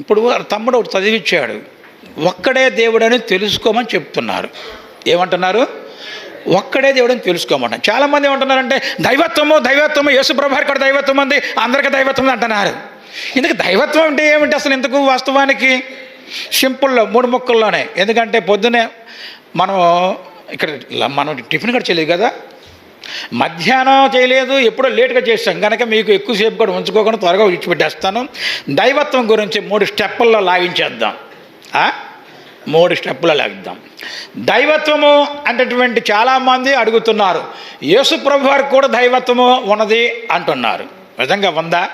ఇప్పుడు తమ్ముడు ఒకటి చదివిచ్చాడు. ఒక్కడే దేవుడని తెలుసుకోమని చెప్తున్నారు. ఏమంటున్నారు? ఒక్కడే దేవుడని తెలుసుకోమంటారు చాలామంది ఏమంటున్నారంటే దైవత్వము దైవత్వము యేసుప్రభు ఇక్కడ దైవత్వం ఉంది అందరికీ దైవత్వం అంటున్నారు. ఇందుకు దైవత్వం అంటే ఏమిటి అసలు ఇందుకు వాస్తవానికి? సింపుల్లో మూడు ముక్కల్లోనే. ఎందుకంటే పొద్దునే మనం ఇక్కడ మనం టిఫిన్ కూడా చేయలేదు కదా? మధ్యాహ్నం చేయలేదు ఎప్పుడో లేట్గా చేస్తాం కనుక మీకు ఎక్కువసేపు కూడా ఉంచుకోకుండా త్వరగా విడిచిపెట్టేస్తాను. దైవత్వం గురించి మూడు స్టెప్పుల్లో లాగించేద్దాం. మూడు స్టెప్పుల లాగిద్దాం. దైవత్వము అనేటువంటి చాలామంది అడుగుతున్నారు. యేసు ప్రభు వారికి కూడా దైవత్వము ఉన్నది అంటున్నారు. నిజంగా ఉందా?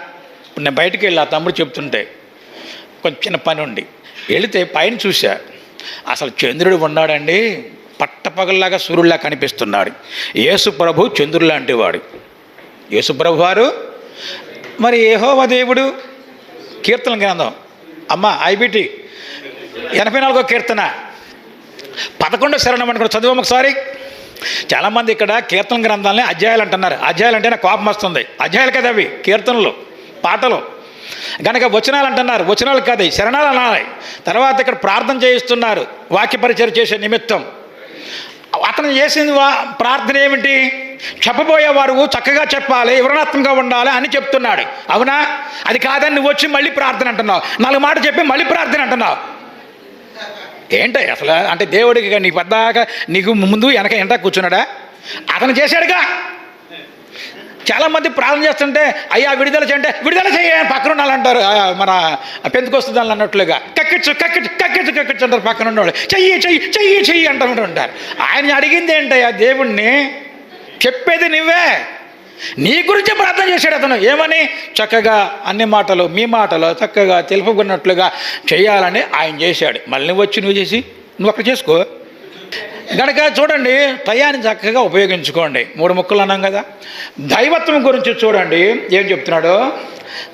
ఇప్పుడు నేను బయటికి వెళ్ళి ఆ తమ్ముడు చెప్తుంటే కొంచెం చిన్న పని ఉండి వెళితే పైన చూశా అసలు చంద్రుడు ఉన్నాడండి. పట్టపగల్లాగా సూర్యుడిలా కనిపిస్తున్నాడు. యేసు ప్రభు చంద్రుడు లాంటి వాడు. యేసు ప్రభు వారు? మరి ఏహోవ దేవుడు? కీర్తన గ్రంథం. అమ్మ ఐబిటి ఎనభై నాలుగో కీర్తన. పదకొండో శరణం అనుకుని చదువు ఒకసారి. చాలామంది ఇక్కడ కీర్తన గ్రంథాలని అధ్యాయాలు అంటున్నారు. అధ్యాయాలు అంటే నాకు కోపం వస్తుంది. అధ్యాయాలు కదా అవి? కీర్తనలు పాటలు. కనుక వచనాలు అంటున్నారు. వచనాలు కాదు శరణాలు అనాలి తర్వాత ఇక్కడ ప్రార్థన చేయిస్తున్నారు. వాక్య పరిచయం చేసే నిమిత్తం. అతను చేసింది ప్రార్థన ఏమిటి? చెప్పబోయేవారు చక్కగా చెప్పాలి వివరణాత్మకంగా ఉండాలి అని చెప్తున్నాడు. అవునా? అది కాదని నువ్వు వచ్చి మళ్ళీ ప్రార్థన అంటున్నావు. నాలుగు మాట చెప్పి మళ్ళీ ప్రార్థన అంటున్నావు. ఏంటి అసలు? అంటే దేవుడికి నీ పెద్దాక నీకు ముందు వెనక ఎంట కూర్చున్నాడా? అతను చేశాడుగా. చాలామంది ప్రార్థన చేస్తుంటే అయ్యా విడుదల చేయంటే విడుదల చేయ పక్కన ఉండాలంటారు. అంటారు మన పెందుకొస్తుంది అన్నట్లుగా. కక్కిచ్చు కక్కిచ్చు కక్కిచ్చు కక్కిచ్చు అంటారు పక్కన ఉన్నవాళ్ళు. చెయ్యి చెయ్యి చెయ్యి చెయ్యి అంటూ ఉంటారు. ఆయన అడిగింది ఏంటయ్యా దేవుణ్ణి చెప్పేది నువ్వే. నీ గురించే ప్రార్థన చేశాడు అతను. ఏమని? చక్కగా అన్ని మాటలు మీ మాటలు చక్కగా తెలుపుకున్నట్లుగా చేయాలని ఆయన చేశాడు. మళ్ళీ నువ్వు వచ్చి నువ్వు చేసి నువ్వు అక్కడ చేసుకో. గనక చూడండి టయాన్ని చక్కగా ఉపయోగించుకోండి. మూడు ముక్కలు అన్నాం కదా. దైవత్వం గురించి చూడండి ఏం చెప్తున్నాడు?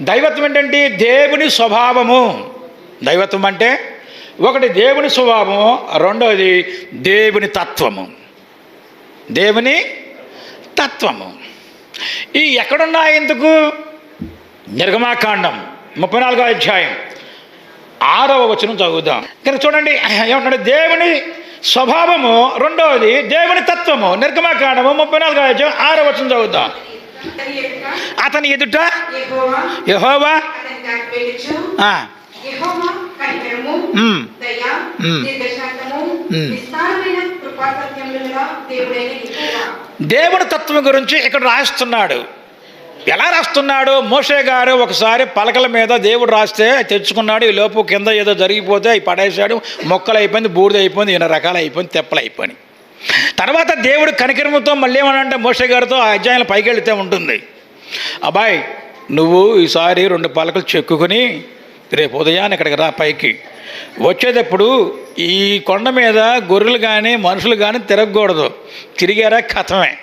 దైవత్వం ఏంటంటే దేవుని స్వభావము. దైవత్వం అంటే ఒకటి దేవుని స్వభావము రెండవది దేవుని తత్వము. దేవుని తత్వము. ఈ ఎక్కడున్నాయి ఎందుకు? నిర్గమాకాండం ముప్పై నాలుగో అధ్యాయం. ఆరవ వచనం చదువుదాం. కనుక చూడండి ఏమంటాడు దేవుని స్వభావము రెండవది దేవుని తత్వము. నిర్గమకాండము ముప్పై నాలుగు అధ్యాయం ఆరో వచ్చిన చదువుతాం అతని ఎదుట యహోవా దేవుని తత్వం గురించి ఇక్కడ రాస్తున్నాడు. ఎలా రాస్తున్నాడు మోషే గారు ఒకసారి పలకల మీద దేవుడు రాస్తే తెచ్చుకున్నాడు ఈ లోపు కింద ఏదో జరిగిపోతే అవి పడేశాడు మొక్కలు అయిపోయింది బూడిద అయిపోయింది ఎన్నో రకాలు అయిపోయింది తెప్పలు అయిపోయినాయి. తర్వాత దేవుడు కనికరముతో మళ్ళీ ఏమనంటే మోషే గారితో ఆ అధ్యాయంలో పైకి వెళితే ఉంటుంది. అబ్బాయి నువ్వు ఈసారి రెండు పలకలు చెక్కుకొని రేపు ఉదయాన్ని ఇక్కడికి రా పైకి. వచ్చేటప్పుడు ఈ కొండ మీద గొర్రెలు కానీ మనుషులు కానీ తిరగకూడదు. తిరిగారా కథమే.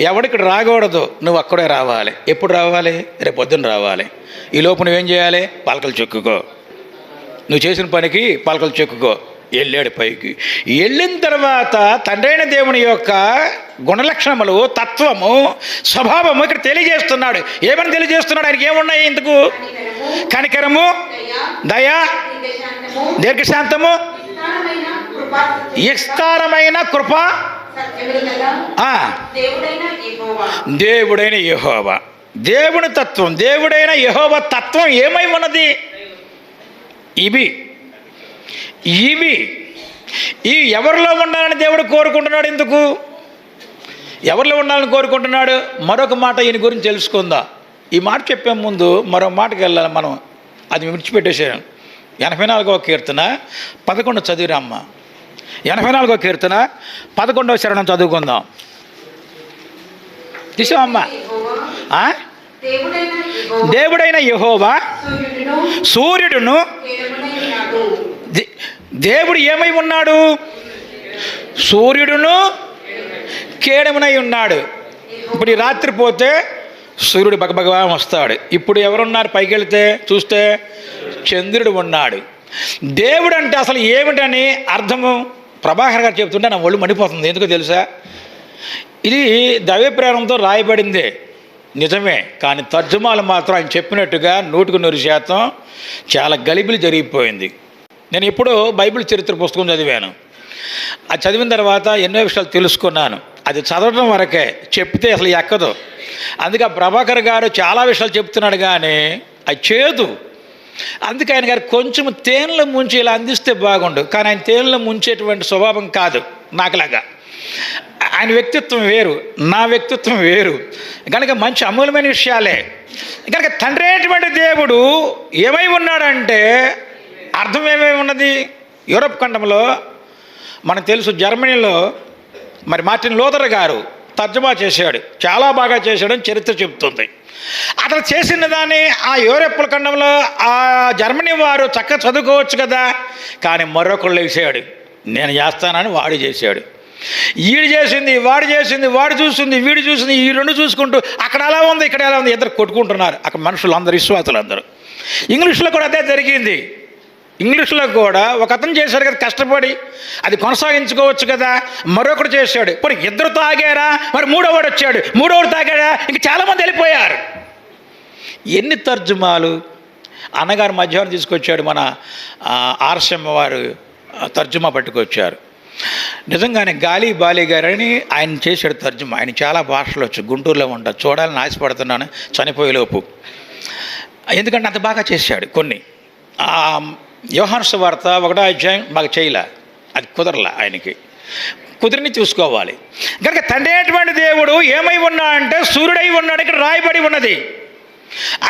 ఎవడిక్కడ రాకూడదు నువ్వు అక్కడే రావాలి. ఎప్పుడు రావాలి? రేపు పొద్దున్న రావాలి. ఈ లోపు నువ్వేం చేయాలి? పలకలు చెక్కుకో. నువ్వు చేసిన పనికి పలకలు చెక్కుకో. వెళ్ళాడు పైకి. వెళ్ళిన తర్వాత తండ్రైన దేవుని యొక్క గుణలక్షణములు తత్వము స్వభావము ఇక్కడ తెలియజేస్తున్నాడు. ఏమని తెలియజేస్తున్నాడు? ఆయనకి ఏమున్నాయి ఇందుకు? కనికరము, దయ, దీర్ఘశాంతము విస్తారమైన కృప దేవుడైన యెహోవా. దేవుడైన యెహోవా. దేవుని తత్వం దేవుడైన యెహోవా తత్వం ఏమై ఉన్నది? ఇవి. ఇవి. ఈ ఎవరిలో ఉండాలని దేవుడు కోరుకుంటున్నాడు ఎందుకు? ఎవరిలో ఉండాలని కోరుకుంటున్నాడు? మరొక మాట ఈయన గురించి తెలుసుకుందా. ఈ మాట చెప్పే ముందు మరో మాటకి వెళ్ళాలి మనం. అది విడిచిపెట్టేసాను ఎనభై నాలుగవ కీర్తన పదకొండు చదివిరమ్మ. ఎనభై నాలుగవ కీర్తన పదకొండవ శరణం చదువుకుందాం. తీసామమ్మ దేవుడైన యహోవా సూర్యుడును దే- దేవుడు ఏమై ఉన్నాడు? సూర్యుడును కేడమునై ఉన్నాడు. ఇప్పుడు ఈ రాత్రి పోతే సూర్యుడు బగబగవా వస్తాడు. ఇప్పుడు ఎవరున్నారు? పైకి వెళితే చూస్తే చంద్రుడు ఉన్నాడు. దేవుడు అంటే అసలు ఏమిటని అర్థము ప్రభాకర్ గారు చెప్తుంటే నా ఒళ్ళు మండిపోతుంది. ఎందుకో తెలుసా? ఇది దైవప్రేరణతో రాయబడిందే. నిజమే. కానీ తర్జుమాలు మాత్రం ఆయన చెప్పినట్టుగా నూటికి నూరు శాతం చాలా గలిబిలు జరిగిపోయింది. నేను ఎప్పుడో బైబిల్ చరిత్ర పుస్తకం చదివాను. అది చదివిన తర్వాత ఎన్నో విషయాలు తెలుసుకున్నాను. అది చదవడం వరకే. చెప్తే అసలు ఎక్కదు. అందుకే ఆ ప్రభాకర్ గారు చాలా విషయాలు చెప్తున్నాడు కానీ అది చేదు. అందుకే ఆయన గారు కొంచెం తేనెలో ముంచి ఇలా అందిస్తే బాగుండు. కానీ ఆయన తేనెలో ముంచేటువంటి స్వభావం కాదు నాకులాగా. ఆయన వ్యక్తిత్వం వేరు నా వ్యక్తిత్వం వేరు. కనుక మంచి అమూల్యమైన విషయాలే. కనుక తండ్రి అయినటువంటి దేవుడు ఏమై ఉన్నాడంటే అర్థం ఏమేమి ఉన్నది? యూరప్ ఖండంలో మనకు తెలుసు జర్మనీలో మరి మార్టిన్ లోదర్ గారు తర్జుమా చేశాడు. చాలా బాగా చేశాడని చరిత్ర చెబుతుంది. అతను చేసిన దాన్ని ఆ యూరప్పుల ఖండంలో ఆ జర్మనీ వారు చక్కగా చదువుకోవచ్చు కదా. కానీ మరొకళ్ళు వేసాడు నేను చేస్తానని వాడు చేశాడు. ఈడు చేసింది వాడు చేసింది వాడు చూసింది వీడు చూసింది ఈ రెండు చూసుకుంటూ అక్కడ ఎలా ఉంది ఇక్కడ ఎలా ఉంది ఇద్దరు కొట్టుకుంటున్నారు. అక్కడ మనుషులు అందరు విశ్వాసులు అందరూ ఇంగ్లీష్లో కూడా అదే జరిగింది. ఇంగ్లీష్లో కూడా ఒక అతను చేశాడు కదా కష్టపడి అది కొనసాగించుకోవచ్చు కదా మరొకడు చేశాడు. మరి ఇద్దరు తాగారా? మరి మూడోవాడు వచ్చాడు. మూడోవాడు తాగాడా? ఇంక చాలామంది వెళ్ళిపోయారు. ఎన్ని తర్జుమాలు? అన్నగారు మధ్యాహ్నం తీసుకొచ్చాడు మన ఆర్సమ్మ వారు తర్జుమా పట్టుకొచ్చారు. నిజంగానే గాలి బాలి గారని ఆయన చేశాడు తర్జుమా. ఆయన చాలా భాషలు వచ్చు గుంటూరులో ఉంటారు చూడాలని ఆశపడుతున్నాను చనిపోయేలోపు. ఎందుకంటే అంత బాగా చేశాడు కొన్ని. యోహాను సువార్త ఒకటో అధ్యాయం మాకు చేయలే. అది కుదరలా ఆయనకి. కుదిరిని చూసుకోవాలి. కనుక తండ్రి అయినటువంటి దేవుడు ఏమై ఉన్నా అంటే సూర్యుడై ఉన్నాడు ఇక్కడ రాయబడి ఉన్నది.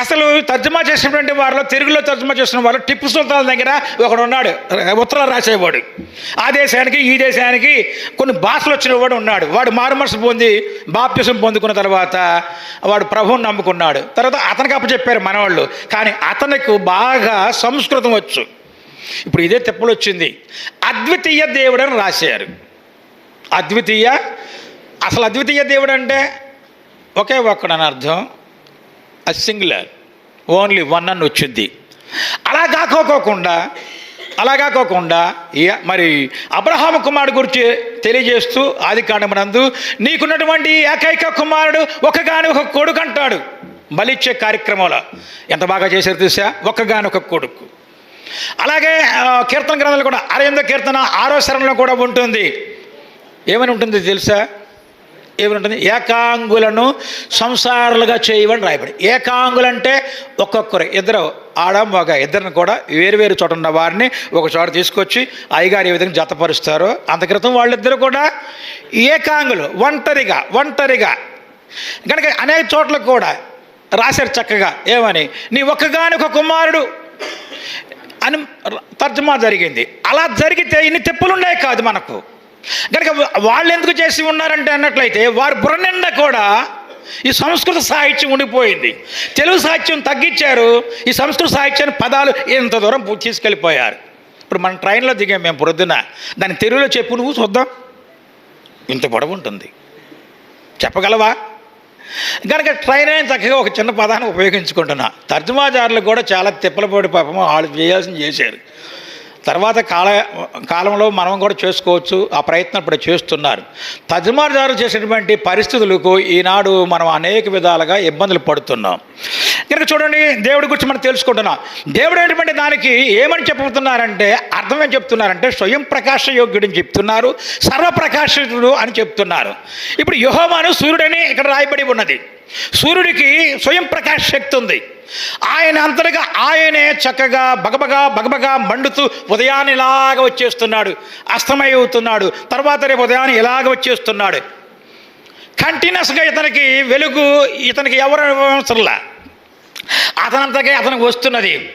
అసలు తర్జుమా చేసినటువంటి వారిలో తెలుగులో తర్జుమా చేసిన వాళ్ళు టిప్పు సుల్తాన్ దగ్గర ఒకడు ఉన్నాడు ఉత్తరాలు రాసేవాడు. ఆ దేశానికి ఈ దేశానికి కొన్ని భాషలు వచ్చిన వాడు ఉన్నాడు. వాడు మారుమనసు పొంది బాప్యసం పొందుకున్న తర్వాత వాడు ప్రభువుని నమ్ముకున్నాడు. తర్వాత అతనికి అప్పచెప్పారు మనవాళ్ళు. కానీ అతనికి బాగా సంస్కృతం వచ్చు. ఇప్పుడు ఇదే తెప్పలు వచ్చింది అద్వితీయ దేవుడు అని రాశారు. అద్వితీయ? అసలు అద్వితీయ దేవుడు అంటే ఒకే ఒక్కడని అర్థం. అది సింగులర్. ఓన్లీ వన్ అని వచ్చింది. అలా కాకోకోకుండా అలా కాకోకుండా మరి అబ్రహాం కుమారుడు గురించి తెలియజేస్తూ ఆది కాండమునందు నీకున్నటువంటి ఏకైక కుమారుడు ఒకగాని ఒక కొడుకు అంటాడు. బలిచ్చే కార్యక్రమంలో. ఎంత బాగా చేశారు చూసా ఒకగాని ఒక కొడుకు. అలాగే కీర్తన గ్రంథాలు కూడా అరవింద కీర్తన ఆరో శరణలో కూడా ఉంటుంది. ఏమని ఉంటుంది తెలుసా? ఏమని ఉంటుంది ఏకాంగులను సంసారాలుగా చేయమని రాయబడి. ఏకాంగులు అంటే ఒక్కొక్కరు ఇద్దరు ఆడ మగ ఇద్దరిని కూడా వేరు వేరు చోట ఉన్న వారిని ఒక చోట తీసుకొచ్చి అయ్యగారు ఏ విధంగా జతపరుస్తారో అంత క్రితం వాళ్ళిద్దరు కూడా ఏకాంగులు ఒంటరిగా ఒంటరిగా. కనుక అనేక చోట్ల కూడా రాశారు చక్కగా. ఏమని? నీ ఒక్కగానొక కుమారుడు. అని తర్జుమా జరిగింది. అలా జరిగితే ఇన్ని తెప్పులున్నాయి కాదు మనకు. కనుక వాళ్ళు ఎందుకు చేసి ఉన్నారంటే అన్నట్లయితే వారి బుర్ర నిండా కూడా ఈ సంస్కృత సాహిత్యం ఉండిపోయింది. తెలుగు సాహిత్యం తగ్గించారు. ఈ సంస్కృత సాహిత్యాన్ని పదాలు ఇంత దూరం తీసుకెళ్ళిపోయారు. ఇప్పుడు మనం ట్రైన్లో దిగాం మేము పొద్దున దాన్ని తెలుగులో చెప్పు నువ్వు చూద్దాం. ఇంత పొడవు ఉంటుంది. చెప్పగలవా? కనుక ట్రైన్ అయిన చక్కగా ఒక చిన్న పదాన్ని ఉపయోగించుకుంటున్నా. తర్జుమాదారులు కూడా చాలా తిప్పలపడి పాపం వాళ్ళు చేయాల్సింది చేశారు. తర్వాత కాల కాలంలో మనం కూడా చేసుకోవచ్చు ఆ ప్రయత్నం ఇప్పుడు చేస్తున్నారు. తర్జుమాదారులు చేసినటువంటి పరిస్థితులకు ఈనాడు మనం అనేక విధాలుగా ఇబ్బందులు పడుతున్నాం. కనుక చూడండి దేవుడి గురించి మనం తెలుసుకుంటున్నాం. దేవుడు అనేటువంటి దానికి ఏమని చెప్పుతున్నారంటే అర్థం ఏం చెప్తున్నారంటే స్వయం ప్రకాశ యోగ్యుడని చెప్తున్నారు సర్వప్రకాశితుడు అని చెప్తున్నారు. ఇప్పుడు యుహోమాను సూర్యుడని ఇక్కడ రాయబడి ఉన్నది. సూర్యుడికి స్వయం ప్రకాశ శక్తి ఉంది. ఆయన అంతటగా ఆయనే చక్కగా బగబగా బగబగా మండుతూ ఉదయాన్ని ఇలాగ వచ్చేస్తున్నాడు. అస్తమయ అవుతున్నాడు తర్వాత రేపు ఉదయాన్ని ఇలాగ వచ్చేస్తున్నాడు. కంటిన్యూస్గా ఇతనికి వెలుగు ఇతనికి ఎవరు అవసరంలా? అతనంతగా అతనికి వస్తున్నది.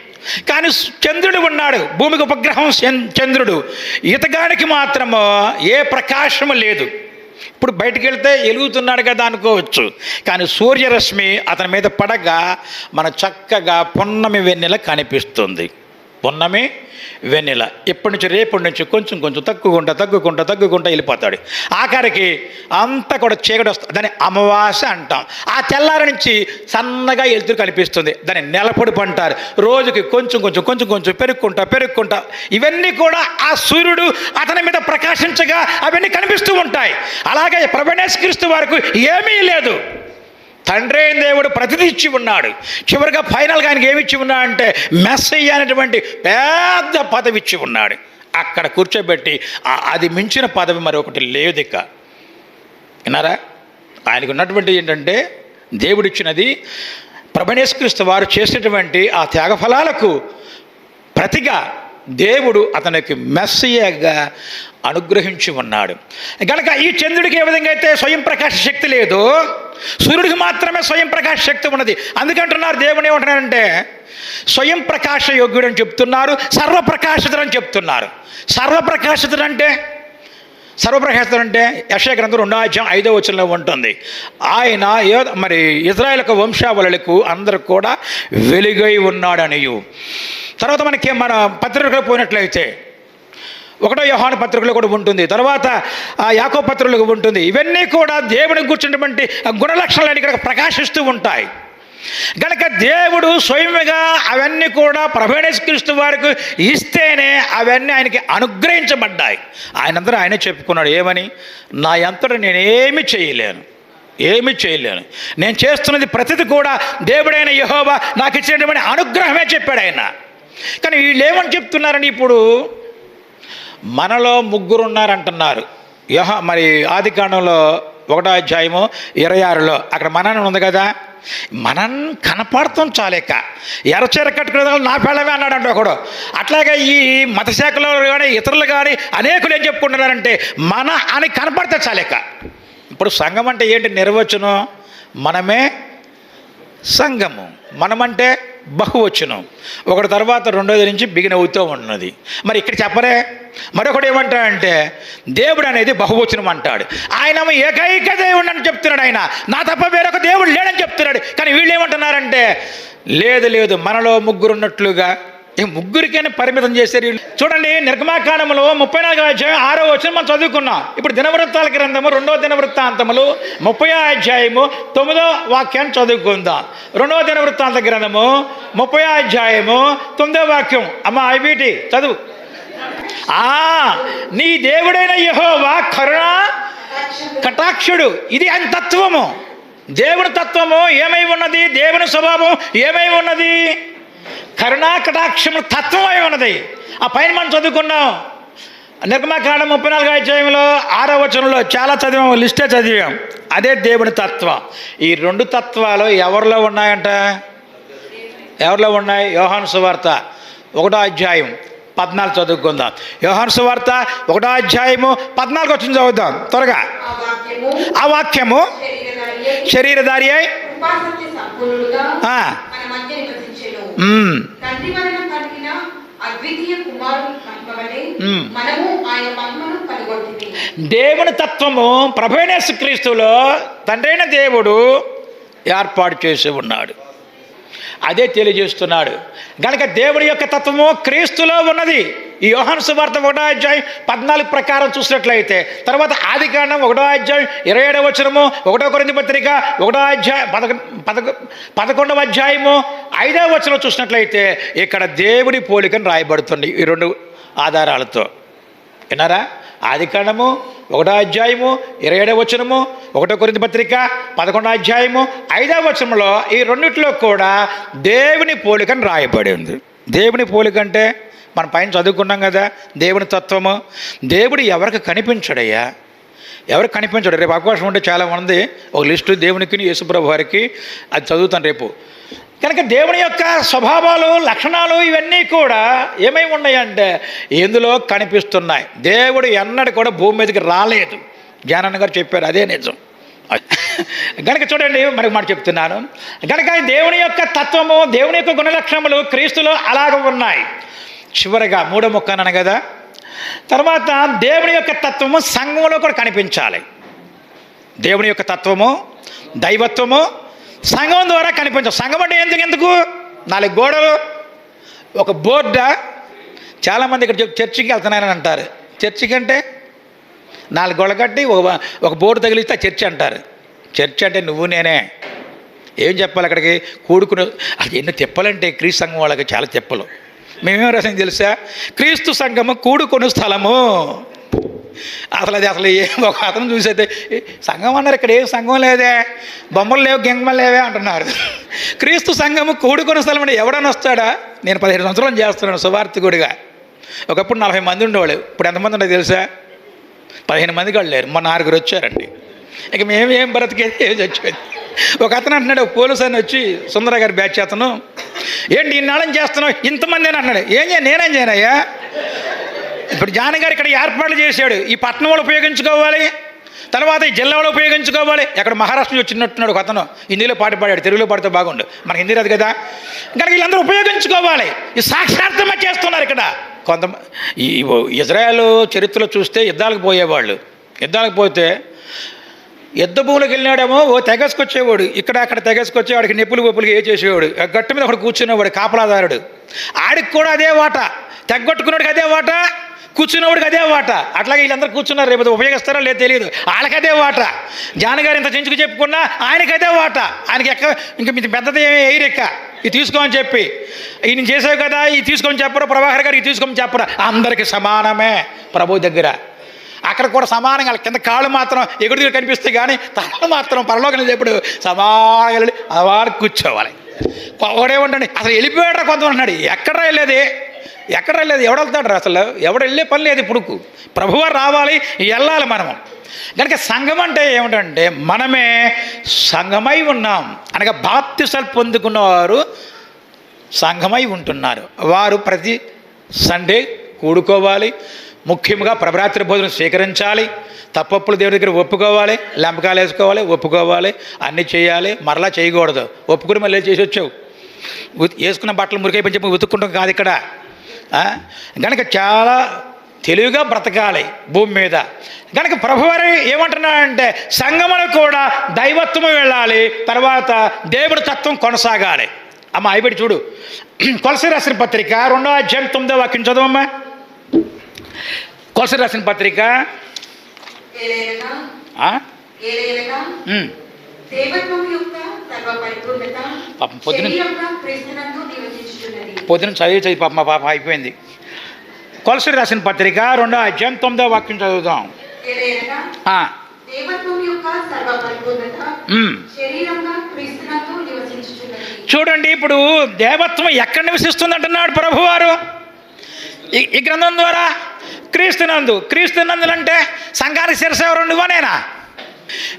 కానీ చంద్రుడు ఉన్నాడు. భూమికి ఉపగ్రహం చంద్రుడు. ఇతగానికి మాత్రము ఏ ప్రకాశము లేదు. ఇప్పుడు బయటికి వెళ్తే ఎలుగుతున్నాడు కదా అనుకోవచ్చు. కానీ సూర్యరశ్మి అతని మీద పడగా మన చక్కగా పున్నమి వెన్నెల కనిపిస్తుంది. పున్నమి వెన్నెల. ఇప్పటి నుంచి రేపటి నుంచి కొంచెం కొంచెం తగ్గుకుంటా తగ్గుకుంటా తగ్గుకుంటా వెళ్ళిపోతాడు. ఆఖరికి అంతా కూడా చీకటి వస్తుంది. దాన్ని అమావాస అంటాం. ఆ తెల్లారి నుంచి సన్నగా ఎలుతురు కనిపిస్తుంది. దాన్ని నెలపొడి పంటారు. రోజుకి కొంచెం కొంచెం కొంచెం కొంచెం పెరుక్కుంటా పెరుక్కుంటా. ఇవన్నీ కూడా ఆ సూర్యుడు అతని మీద ప్రకాశించగా అవన్నీ కనిపిస్తూ ఉంటాయి. అలాగే ప్రవణేశ్ క్రీస్తు వరకు ఏమీ లేదు. తండ్రి అయిన దేవుడు ప్రతిదీ ఇచ్చి ఉన్నాడు. చివరిగా ఫైనల్గా ఆయనకి ఏమి ఇచ్చి ఉన్నాడు అంటే మెస్సయ్య అనేటువంటి పెద్ద పదవి ఇచ్చి ఉన్నాడు. అక్కడ కూర్చోబెట్టి అది మించిన పదవి మరొకటి లేదు ఇక విన్నారా? ఆయనకు ఉన్నటువంటి ఏంటంటే దేవుడిచ్చినది ప్రభణేశ్వరిస్తు వారు చేసినటువంటి ఆ త్యాగఫలాలకు ప్రతిగా దేవుడు అతనికి మెస్సయ్యగా అనుగ్రహించి ఉన్నాడు. కనుక ఈ చంద్రుడికి ఏ విధంగా అయితే స్వయం ప్రకాశ శక్తి లేదు సూర్యుడికి మాత్రమే స్వయం ప్రకాశ శక్తి ఉన్నది. అందుకంటున్నారు దేవుడు ఏమంటున్నారంటే స్వయం ప్రకాశ యోగ్యుడు అని చెప్తున్నారు సర్వప్రకాశితుడు అని చెప్తున్నారు. సర్వప్రకాశితుడు అంటే సర్వప్రకాశితుడు అంటే యక్షయ గ్రంథం రెండో అధ్యాయం ఐదో వచనంలో ఉంటుంది. ఆయన ఏ- మరి ఇజ్రాయల్ యొక్క వంశావళులకు అందరూ కూడా వెలుగై ఉన్నాడనియు. తర్వాత మనకి మన పత్రికలు పోయినట్లయితే ఒకటో యోహాను పత్రికలో కూడా ఉంటుంది. తర్వాత ఆ యాకో పత్రికలు ఉంటుంది. ఇవన్నీ కూడా దేవుడిని కూర్చున్నటువంటి గుణలక్షణాలు ఇక్కడ ప్రకాశిస్తూ ఉంటాయి. గనక దేవుడు స్వయముగా అవన్నీ కూడా ప్రభేణేశ్వరిస్తూ వారికి ఇస్తేనే అవన్నీ ఆయనకి అనుగ్రహించబడ్డాయి. ఆయనందరూ ఆయనే చెప్పుకున్నాడు ఏమని? నా ఎంతట నేనేమి చేయలేను. ఏమి చేయలేను. నేను చేస్తున్నది ప్రతిది కూడా దేవుడైన యహోబా నాకు ఇచ్చినటువంటి అనుగ్రహమే చెప్పాడు ఆయన. కానీ వీళ్ళు ఏమని చెప్తున్నారని ఇప్పుడు మనలో ముగ్గురు ఉన్నారంటున్నారు యహ మరి ఆది కాండంలో ఒకటో అధ్యాయము ఇరవై ఆరులో అక్కడ మనని ఉంది కదా? మనం కనపడతాం చాలేక. ఎరచేర కట్టుకునే నా పిల్లమే అన్నాడంట ఒకడు. అట్లాగే ఈ మత శాఖలో కానీ ఇతరులు కానీ అనేకులు ఏం చెప్పుకుంటున్నారంటే మన అని కనపడితే చాలేక. ఇప్పుడు సంఘం అంటే ఏంటి నిర్వచనం? మనమే సంఘము. మనమంటే బహువచనం. ఒకటి తర్వాత రెండోది నుంచి బిగిన అవుతూ ఉన్నది. మరి ఇక్కడ చెప్పరే? మరొకటి ఏమంటాడంటే దేవుడు అనేది బహువచనం అంటాడు. ఆయన ఏకైక దేవుడు అని చెప్తున్నాడు ఆయన. నా తప్ప వేరొక దేవుడు లేడని చెప్తున్నాడు. కానీ వీళ్ళు ఏమంటున్నారంటే లేదు లేదు మనలో ముగ్గురు ఉన్నట్లుగా ఈ ముగ్గురికైనా పరిమితం చేశారు వీళ్ళు. చూడండి నిర్గమాకాండములో ముప్పై నాలుగు అధ్యాయం ఆరో వచ్చిన మనం చదువుకున్నాం. ఇప్పుడు దినవృత్తాల గ్రంథము రెండో దినవృత్తాంతములు ముప్పై అధ్యాయము తొమ్మిదో వాక్యాన్ని చదువుకుందాం. రెండో దినవృత్తాంత గ్రంథము ముప్పై అధ్యాయము తొమ్మిదో వాక్యం. అమ్మ ఐబీటి చదువు. ఆ నీ దేవుడైన యహోవా కరుణ కటాక్షుడు. ఇది ఆయన తత్వము. దేవుని తత్వము ఏమై ఉన్నది? దేవుని స్వభావం ఏమై ఉన్నది? కరుణా కటాక్షము తత్వమై ఉన్నది. ఆ పైన మనం చదువుకున్నాం. నిర్గమాకాండం ముప్పై నాలుగు అధ్యాయంలో ఆరో వచనంలో చాలా చదివాం లిస్టే చదివాం అదే దేవుని తత్వం. ఈ రెండు తత్వాలు ఎవరిలో ఉన్నాయంట? ఎవరిలో ఉన్నాయి? యోహాను సువార్త ఒకటో అధ్యాయం పద్నాలుగు చదువుకుందాం. యోహాను సువార్త ఒకటో అధ్యాయము పద్నాలుగు వచ్చింది చదువుదాం. త్వరగా. ఆ వాక్యము ఆ వాక్యము శరీరధారి అయి దేవుని తత్వము ప్రభైనేసు క్రీస్తులో తండ్రైన దేవుడు ఏర్పాటు చేసి ఉన్నాడు. అదే తెలియజేస్తున్నాడు. గనక దేవుడి యొక్క తత్వము క్రీస్తులో ఉన్నది. ఈ యోహాను సువార్త ఒకటో అధ్యాయం పద్నాలుగు ప్రకారం చూసినట్లయితే తర్వాత ఆది కాండం ఒకటో అధ్యాయం ఇరవై ఏడవ వచనము ఒకటో కొరింది పత్రిక ఒకటో అధ్యాయం పదకొ పదకొ పదకొండవ అధ్యాయము ఐదవ వచనం చూసినట్లయితే ఇక్కడ దేవుడి పోలికను రాయబడుతుంది ఈ రెండు ఆధారాలతో. విన్నారా? ఆది కాండము ఒకటో అధ్యాయము ఇరవై ఏడవ వచనము ఒకటో కొరింది పత్రిక పదకొండో అధ్యాయము ఐదవ వచనంలో ఈ రెండిట్లో కూడా దేవుని పోలికని రాయబడి ఉంది. దేవుని పోలిక అంటే మనం పైన చదువుకున్నాం కదా దేవుని తత్వము. దేవుడు ఎవరికి కనిపించడయ్యా? ఎవరికి కనిపించడు? రేపు అవకాశం ఉంటే చాలా మంది ఒక లిస్టు దేవునికి యేసుప్రభు వారికి అది చదువుతాను రేపు. కనుక దేవుని యొక్క స్వభావాలు లక్షణాలు ఇవన్నీ కూడా ఏమై ఉన్నాయంటే ఇందులో కనిపిస్తున్నాయి. దేవుడు ఎన్నడూ కూడా భూమి మీదకి రాలేదు. జ్ఞానన్న గారు చెప్పారు అదే నిజం. గనక చూడండి మరి మాట చెప్తున్నాను. గనక దేవుని యొక్క తత్వము దేవుని యొక్క గుణలక్షణములు క్రీస్తులో అలాగ ఉన్నాయి. చివరిగా మూడో మొక్క అన్నాను కదా. తర్వాత దేవుని యొక్క తత్వము సంఘంలో కూడా కనిపించాలి. దేవుని యొక్క తత్వము దైవత్వము సంఘం ద్వారా కనిపించవు. సంఘం అంటే ఎందుకు ఎందుకు? నాలుగు గోడలు ఒక బోర్డా. చాలామంది ఇక్కడ చర్చికి వెళ్తున్నారని అంటారు. చర్చికి అంటే నాలుగు గోడలు కట్టి ఒక ఒక బోర్డు తగిలిస్తే చర్చి అంటారు. చర్చి అంటే నువ్వు నేనే. ఏం చెప్పాలి అక్కడికి? కూడుకుని అది ఎన్ని చెప్పాలంటే క్రీస్తు సంఘం వాళ్ళకి చాలా చెప్పలు మేమేం రసం తెలుసా? క్రీస్తు సంఘము కూడుకుని స్థలము. అసలు అది అసలు ఏ ఒక అతను చూసైతే "ఏ, సంఘం అన్నారు ఇక్కడ ఏం సంఘం లేదే? బొమ్మలు లేవు గింగమలు లేవే అంటున్నారు. క్రీస్తు సంఘము కూడుకున్న స్థలం అంటే ఎవడని వస్తాడా? నేను పదిహేను సంవత్సరాలు చేస్తున్నాను సువార్థికుడిగా. ఒకప్పుడు నలభై మంది ఉండేవాళ్ళు. ఇప్పుడు ఎంతమంది ఉండదు తెలుసా? పదిహేను మంది వాళ్ళు లేరు. మొన్న ఆరుగురు వచ్చారండి. ఇక మేము ఏం బ్రతికేది ఏం చచ్చేది? ఒక అతను అంటున్నాడు పోలీస్ అని వచ్చి సుందర గారి బ్యాచ్ అతను ఏంటి ఇన్నాళ్ళని చేస్తున్నావు? ఇంతమంది అని అన్నాడు ఏం చేయ నేనేం చేయనయ్యా? ఇప్పుడు జానగారు ఇక్కడ ఏర్పాట్లు చేశాడు. ఈ పట్టణం వాళ్ళు ఉపయోగించుకోవాలి తర్వాత ఈ జిల్లా వాళ్ళు ఉపయోగించుకోవాలి. ఎక్కడ మహారాష్ట్ర నుంచి వచ్చినట్టున్నాడు ఒక అతను. హిందీలో పాట పాడాడు తెలుగులో పాడితే బాగుండు. మన హిందీ రాదు కదా. కనుక వీళ్ళందరూ ఉపయోగించుకోవాలి. ఈ సాక్షార్థమే చేస్తున్నారు ఇక్కడ. కొంత ఈ ఇజ్రాయెల్ చరిత్రలో చూస్తే యుద్ధాలకు పోయేవాళ్ళు. యుద్ధాలకు పోతే యుద్ధ భూములకు వెళ్ళినాడేమో ఓ తెగసుకొచ్చేవాడు. ఇక్కడ అక్కడ తెగసుకొచ్చేవాడికి నిప్పులు గొప్పులు ఏ చేసేవాడు గట్టు మీద ఒకడు కూర్చునేవాడు కాపలాదారుడు. ఆడికి కూడా అదే వాట. తెగ్గొట్టుకున్నాడికి అదే వాట. కూర్చున్నవాడికి అదే వాట. అట్లాగే వీళ్ళందరూ కూర్చున్నారు. రేపు ఉపయోగిస్తారో లేదో తెలియదు. వాళ్ళకి అదే వాట. జానగారు ఇంత చెంచుకు చెప్పుకున్నా ఆయనకి అదే వాట. ఆయనకి ఎక్క ఇంకా మీ పెద్దది ఏమి ఎయిరెక్క ఇది తీసుకోమని చెప్పి. ఈయన చేసావు కదా ఇది తీసుకొని చెప్పరు? ప్రభాకర్ గారు ఇది తీసుకొని చెప్పరు? అందరికి సమానమే ప్రభు దగ్గర. అక్కడ కూడా సమానంగా వాళ్ళ కింద కాళ్ళు మాత్రం ఎగుడు కనిపిస్తాయి కానీ తలలు మాత్రం పరలోకం ఎప్పుడు సమానంగా వెళ్ళి అవారు కూర్చోవాలి. ఒకడేమంటండి అసలు వెళ్ళిపోయాడు కొంత ఉన్నాడు ఎక్కడ వెళ్ళేది? ఎక్కడ లేదు ఎవడు వెళ్తాడు అసలు? ఎవడు వెళ్ళే పని లేదు ఇప్పుడుకు ప్రభువారు రావాలి వెళ్ళాలి మనము. కనుక సంఘం అంటే ఏమిటంటే మనమే సంఘమై ఉన్నాం. అనగా బాప్తిసలు పొందుకున్నవారు సంఘమై ఉంటున్నారు. వారు ప్రతి సండే కూడుకోవాలి. ముఖ్యంగా ప్రభరాత్రి భోజనం స్వీకరించాలి. తప్పప్పులు దేవుడి దగ్గర ఒప్పుకోవాలి. లంపకాలు వేసుకోవాలి ఒప్పుకోవాలి. అన్నీ చేయాలి. మరలా చేయకూడదు. ఒప్పుకుని మళ్ళీ చేసి వచ్చావు. వేసుకున్న బట్టలు మురికైపోయి చెప్పి ఉతుక్కుంటాం కాదు ఇక్కడ. ఆ? గనుక చాలా తెలివిగా బ్రతకాలి భూమి మీద. కనుక ప్రభువారు ఏమంటున్నాడంటే సంగమును కూడా దైవత్వము వెళ్ళాలి తర్వాత దేవుడి తత్వం కొనసాగాలి. అమ్మ అయిబడి చూడు. కొలసి రాసిన పత్రిక రెండో అధ్యాయం తొమ్మిదో వాక్యం చదవమ్మా. కొలసి రాసిన పత్రిక. పాపం పొద్దున- పొద్దున చదివి చదివి పాప మా పాప అయిపోయింది. కొలసి రాసిన పత్రిక రెండో అధ్యాయం తొమ్మిదో వాక్యం చదువుదాం. నివసించుచున్నది. చూడండి ఇప్పుడు దేవత్వం ఎక్కడ నివసిస్తుంది అంటున్నాడు ప్రభువారు? ఈ ఈ గ్రంథం ద్వారా క్రీస్తునందు. క్రీస్తునందులు అంటే సంఘానికి శిరస ఎవరు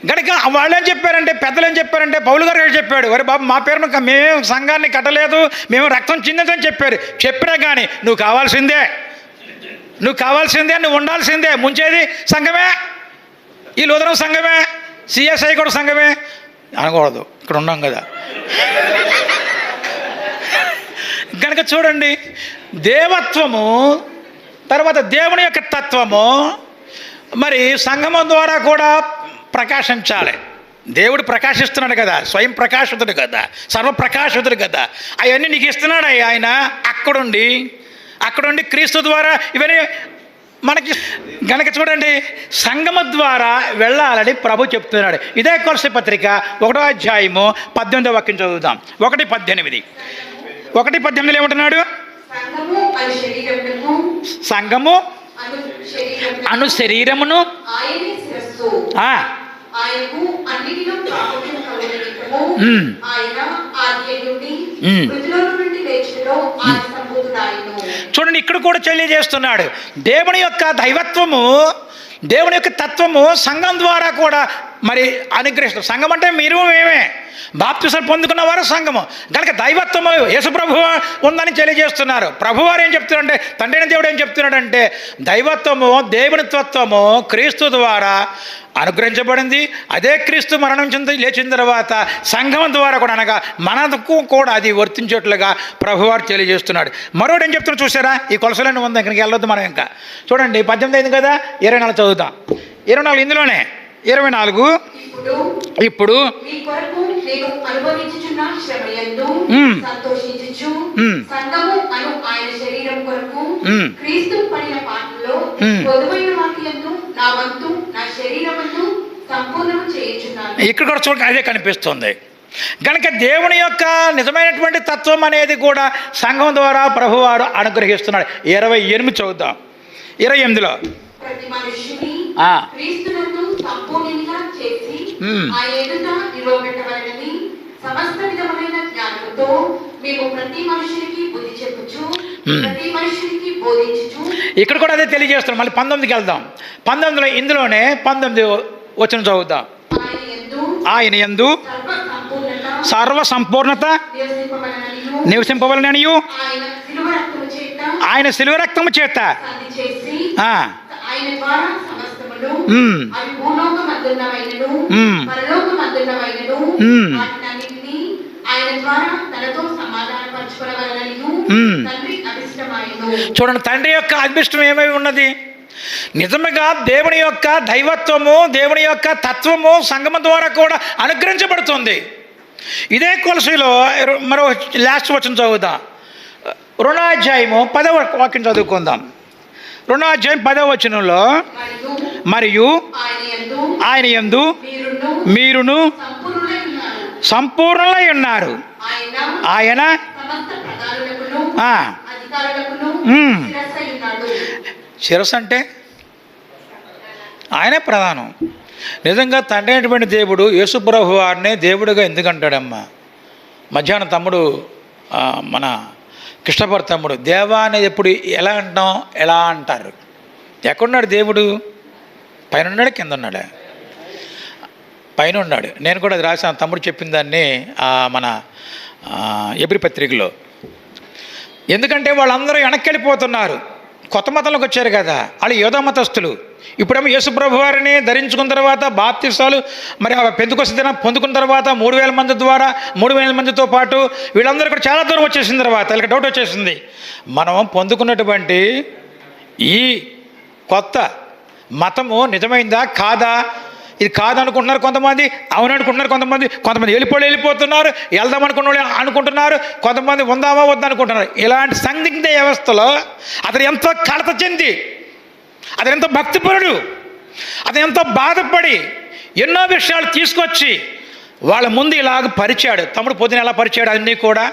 నువ్వా గనుక వాళ్ళు ఏం చెప్పారంటే పెద్దలు ఏం చెప్పారంటే పౌలు గారు చెప్పాడు? వరే బాబు మా పేరు మేము సంఘాన్ని కట్టలేదు మేము రక్తం చిందించని చెప్పారు. చెప్పినా కానీ నువ్వు కావాల్సిందే. నువ్వు కావాల్సిందే నువ్వు ఉండాల్సిందే. ముంచేది సంఘమే. ఈ లూదరం సంఘమే. సిఎస్ఐ కూడా సంఘమే. అనకూడదు ఇక్కడ ఉన్నాం కదా. కనుక చూడండి దేవత్వము తర్వాత దేవుని యొక్క తత్వము మరి సంగమం ద్వారా కూడా ప్రకాశించాలి. దేవుడు ప్రకాశిస్తున్నాడు కదా స్వయం ప్రకాశితుడు కదా సర్వప్రకాశితుడు కదా. అవన్నీ నీకు ఇస్తున్నాడు ఆయన. అక్కడుండి అక్కడుండి క్రీస్తు ద్వారా ఇవన్నీ మనకి గనక చూడండి సంగమ ద్వారా వెళ్ళాలని ప్రభు చెప్తున్నాడు. ఇదే కొలసి పత్రిక ఒకటో అధ్యాయము పద్దెనిమిదో వాక్యం చదువుదాం. ఒకటి పద్దెనిమిది. ఒకటి పద్దెనిమిదిలో ఏమంటున్నాడు? సంఘము అను శరీరమును ఆయనకు అన్నిటిలో ప్రాముఖ్యం కలుగునిమిత్తము. ఆయన ఆది నుండి చూడండి ఇక్కడ కూడా తెలియజేస్తున్నాడు. దేవుని యొక్క దైవత్వము దేవుని యొక్క తత్వము సంఘం ద్వారా కూడా మరి అనుగ్రహిస్తుంది సంఘం అంటే మీరు మేమే. బాప్తిసం పొందుకున్న వారు సంఘము. కనుక దైవత్వము యేసుప్రభు ఉందని తెలియజేస్తున్నారు. ప్రభువారు ఏం చెప్తున్నారంటే తండ్రి దేవుడు ఏం చెప్తున్నాడంటే దైవత్వము దేవుని తత్వము క్రీస్తు ద్వారా అనుగ్రహించబడింది. అదే క్రీస్తు మరణం చెంది లేచిన తర్వాత సంఘం ద్వారా కూడా అనగా మనకు కూడా అది వర్తించేట్లుగా ప్రభువారు తెలియజేస్తున్నాడు. మరోటి ఏం చెప్తున్నా చూసారా ఈ కొలసలన్నీ ఉంది ఇక్కడికి వెళ్ళొద్దు మనం ఇంకా. చూడండి పద్దెనిమిది అయింది కదా ఇరవై నాలుగు చదువుతాం ఇరవై నాలుగు ఇందులోనే ఇరవై నాలుగు. ఇప్పుడు ఇక్కడ కూడా చూడ అదే కనిపిస్తుంది. కనుక దేవుని యొక్క నిజమైనటువంటి తత్వం అనేది కూడా సంఘం ద్వారా ప్రభువారు అనుగ్రహిస్తున్నాడు. ఇరవై ఎనిమిది చదువుతాం ఇరవై ఎనిమిదిలో ప్రతి. క్రీస్తునందు సంపూర్ణంగా చేసి మ్మ్. ఆ ఎదుట నిలవబెట్టవలనని సమస్త విధములైన జ్ఞానంతో మేము ప్రతి మనుషునికి బుద్ధి చెప్పుచు మ్మ్. ప్రతి మనుషునికి బోధించుచు. ఇక్కడ కూడా అదే తెలియజేస్తున్నాం మళ్ళీ పంతొమ్మిదికి వెళ్దాం. పంతొమ్మిదిలో ఇందులోనే పంతొమ్మిది వచ్చిన చదువుదాం ఆయన ఎందు సర్వ సంపూర్ణత నివసింపవలననియు ఆయన శిలువ రక్తము చేత ఆయన ద్వారా చూడండి తండ్రి యొక్క అదృష్టం ఏమై ఉన్నది? నిజముగా దేవుని యొక్క దైవత్వము దేవుని యొక్క తత్వము సంగమం ద్వారా కూడా అనుగ్రహించబడుతుంది. ఇదే కొలసిలో మరో లాస్ట్ వచ్చిన చదువుదాం. రుణాధ్యాయము పదవ వాక్యం చదువుకుందాం. రుణాధ్యాయం పదవ వచనంలో మరియు ఆయన ఎందు మీరును సంపూర్ణలై ఉన్నారు. ఆయన శిరస్ శిరస్సు అంటే ఆయనే ప్రధానం. నిజంగా తండ్రి అయినటువంటి దేవుడు యేసుప్రభు వారినే దేవుడిగా ఎందుకంటాడమ్మా? మధ్యాహ్నం తమ్ముడు మన కృష్ణపర తమ్ముడు దేవా అనేది ఎప్పుడు ఎలా అంటాం ఎలా అంటారు? ఎక్కడున్నాడు దేవుడు? పైన ఉన్నాడు కింద ఉన్నాడా పైన ఉన్నాడు నేను కూడా అది రాశాను. తమ్ముడు చెప్పిన దాన్ని మన ఎబ్రి పత్రికలో. ఎందుకంటే వాళ్ళందరూ వెనక్కి వెళ్ళిపోతున్నారు. కొత్త మతంలోకి వచ్చారు కదా వాళ్ళు యోధా మతస్థులు. ఇప్పుడేమో యేసుప్రభు వారిని ధరించుకున్న తర్వాత బాప్తిసాలు మరి ఆ పెందుకొస్తే దినం పొందుకున్న తర్వాత మూడు వేల మంది ద్వారా మూడు వేల మందితో పాటు వీళ్ళందరూ కూడా చాలా దూరం వచ్చేసిన తర్వాత వీళ్ళకి డౌట్ వచ్చేసింది. మనం పొందుకున్నటువంటి ఈ కొత్త మతము నిజమైందా కాదా? ఇది కాదనుకుంటున్నారు కొంతమంది అవుననుకుంటున్నారు కొంతమంది కొంతమంది వెళ్ళిపోయి వెళ్ళిపోతున్నారు వెళ్దాం అనుకున్న వాళ్ళు అనుకుంటున్నారు కొంతమంది ఉందామా వద్దనుకుంటున్నారు. ఇలాంటి సందిగ్ధ వ్యవస్థలో అతను ఎంతో కలత చెంది అతను ఎంతో భక్తిపరుడు అతను ఎంతో బాధపడి ఎన్నో విషయాలు తీసుకొచ్చి వాళ్ళ ముందు ఇలాగ పరిచాడు. తమ్ముడు పొద్దున ఎలా పరిచాడు అన్నీ కూడా?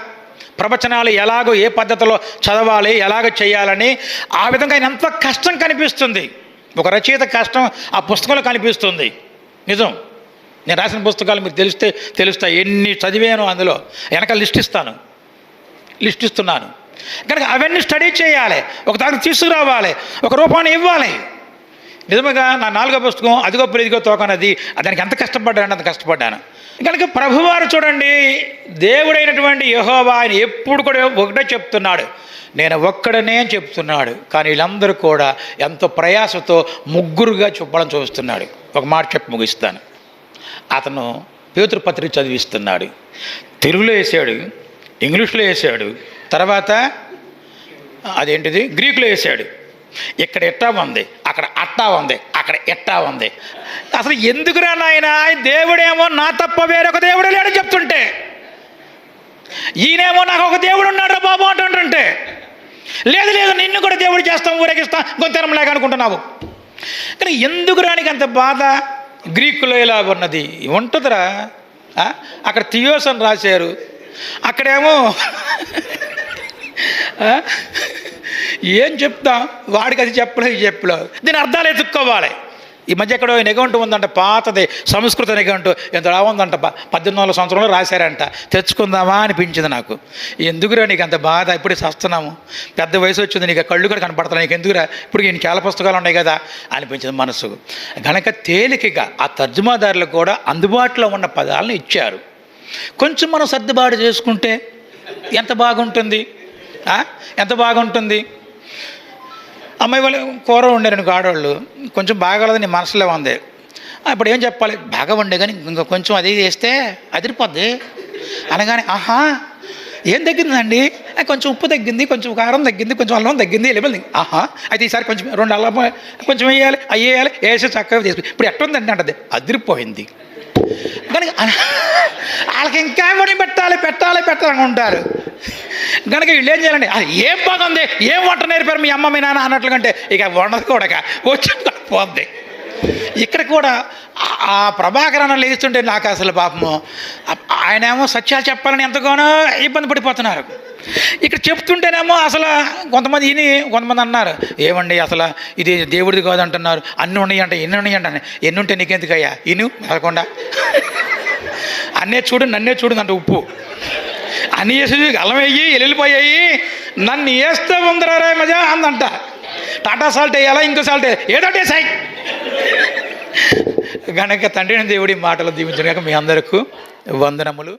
ప్రవచనాలు ఎలాగో ఏ పద్ధతిలో చదవాలి ఎలాగ చేయాలని ఆ విధంగా ఆయన ఎంతో కష్టం కనిపిస్తుంది. ఒక రచయిత కష్టం ఆ పుస్తకంలో కనిపిస్తుంది. నిజం. నేను రాసిన పుస్తకాలు మీకు తెలిస్తే తెలుస్తాయి. ఎన్ని చదివాను అందులో. వెనక లిస్ట్ ఇస్తాను. లిస్ట్ ఇస్తున్నాను. కనుక అవన్నీ స్టడీ చేయాలి. ఒక దానికి తీసుకురావాలి. ఒక రూపాన్ని ఇవ్వాలి. నిజంగా నా నాలుగో పుస్తకం అదిగో ఇదిగో తోకనది దానికి ఎంత కష్టపడ్డాను అంత కష్టపడ్డాను. కనుక ప్రభువారు చూడండి దేవుడైనటువంటి యహోవా ఆయన ఎప్పుడు కూడా ఒకటే చెప్తున్నాడు. నేను ఒక్కడనే చెప్తున్నాడు. కానీ వీళ్ళందరూ కూడా ఎంతో ప్రయాసతో ముగ్గురుగా చెప్పడం చూస్తున్నాడు ఒక మాట చెప్పి ముగిస్తాను. అతను పేతృపత్రిక చదివిస్తున్నాడు. తెలుగులో వేసాడు ఇంగ్లీష్లో వేసాడు తర్వాత అదేంటిది? గ్రీకులో వేసాడు. ఇక్కడ ఎట్టా ఉంది? అక్కడ అట్టా ఉంది. అక్కడ ఎట్టా ఉంది? అసలు ఎందుకురా నాయన? దేవుడేమో నా తప్ప వేరొక దేవుడు లేడని చెప్తుంటే. ఈయనేమో నాకు ఒక దేవుడు ఉన్నాడు బాబు అంటుంటుంటే. లేదు లేదు నిన్ను కూడా దేవుడు చేస్తాం ఊరేగిస్తాం గొంతెరం లేక అనుకుంటున్నావు. కానీ ఎందుకు రానికి అంత బాధ? గ్రీకులో ఇలా ఉన్నది. ఉంటుందిరా. అక్కడ థియోస్ అని రాశారు. అక్కడేమో ఏం చెప్తాం? వాడికి అది చెప్పలేదు చెప్పలేదు. దీని అర్థాలు ఎత్తుక్కోవాలి. ఈ మధ్య ఎక్కడో నిఘంటు ఉందంట పాతది సంస్కృత నిఘంటు ఎంత ఉందంట ప- పద్దెనిమిది వందల సంవత్సరంలో రాశారంట. తెచ్చుకుందామా అనిపించింది నాకు. ఎందుకురా నీకు అంత బాధ? ఇప్పుడే సస్తున్నాము పెద్ద వయసు వచ్చింది నీకు కళ్ళు కూడా కనపడతాను నీకు ఎందుకురా? ఇప్పుడు ఈయన చాలా పుస్తకాలు ఉన్నాయి కదా అనిపించింది మనసు. గనక తేలికగా ఆ తర్జుమాదారులకు కూడా అందుబాటులో ఉన్న పదాలను ఇచ్చారు. కొంచెం మనం సర్దుబాటు చేసుకుంటే ఎంత బాగుంటుంది? ఎంత బాగుంటుంది? అమ్మాయి వాళ్ళు కూర వండారు ఆడవాళ్ళు కొంచెం బాగాలేదు నీ మనసులో ఉంది. అప్పుడు ఇప్పుడు ఏం చెప్పాలి? బాగా వండే కానీ ఇంకా కొంచెం అది వేస్తే అదిరిపోద్ది. అనగానే ఆహా ఏం తగ్గిందండి? కొంచెం ఉప్పు తగ్గింది కొంచెం కారం తగ్గింది కొంచెం అల్లం తగ్గింది లెమన్ ఆహా అయితే ఈసారి కొంచెం రెండు అల్లం కొంచెం వేయాలి అవి వేయాలి వేసి చక్కగా తీసుకు ఇప్పుడు ఎట్టుందండి అంటది అదిరిపోయింది. కానీ వాళ్ళకి ఇంకా పని పెట్టాలి పెట్టాలి పెట్టాలని ఉంటారు కనుక వీళ్ళు ఏం చేయాలండి అది ఏం బాగుంది? ఏం వంట నేర్పారు మీ అమ్మ మీ నాన్న? అన్నట్లు కంటే ఇక వండదు కూడా వచ్చి పోద్ది. ఇక్కడ కూడా ఆ- ప్రభాకరణ లేస్తుంటే నాకు అసలు పాపము ఆయనేమో సత్యాలు చెప్పాలని ఎంతగానో ఇబ్బంది పడిపోతున్నారు. ఇక్కడ చెప్తుంటేనేమో అసలు కొంతమంది ఇని కొంతమంది అన్నారు ఏమండి అసలు ఇది దేవుడిది కాదంటున్నారు అన్నీ ఉన్నాయి ఎన్ని ఉన్నాయి ఎన్ని ఉంటే నీకెందుకయ్యా? ఇను వెళ్ళకుండా. అన్నే చూడు నన్నే చూడు అంట ఉప్పు. అన్ని వేసి అల్లం వేయి నన్ను వేస్తే ఉందరా మజా అందంట. టాటా సాల్ట్ వేయాలా ఇంకో సాల్ట్ ఏదంటే సై గనక తండ్రిని దేవుడి మాటలు దీవించడానికి మీ అందరకు వందనములు.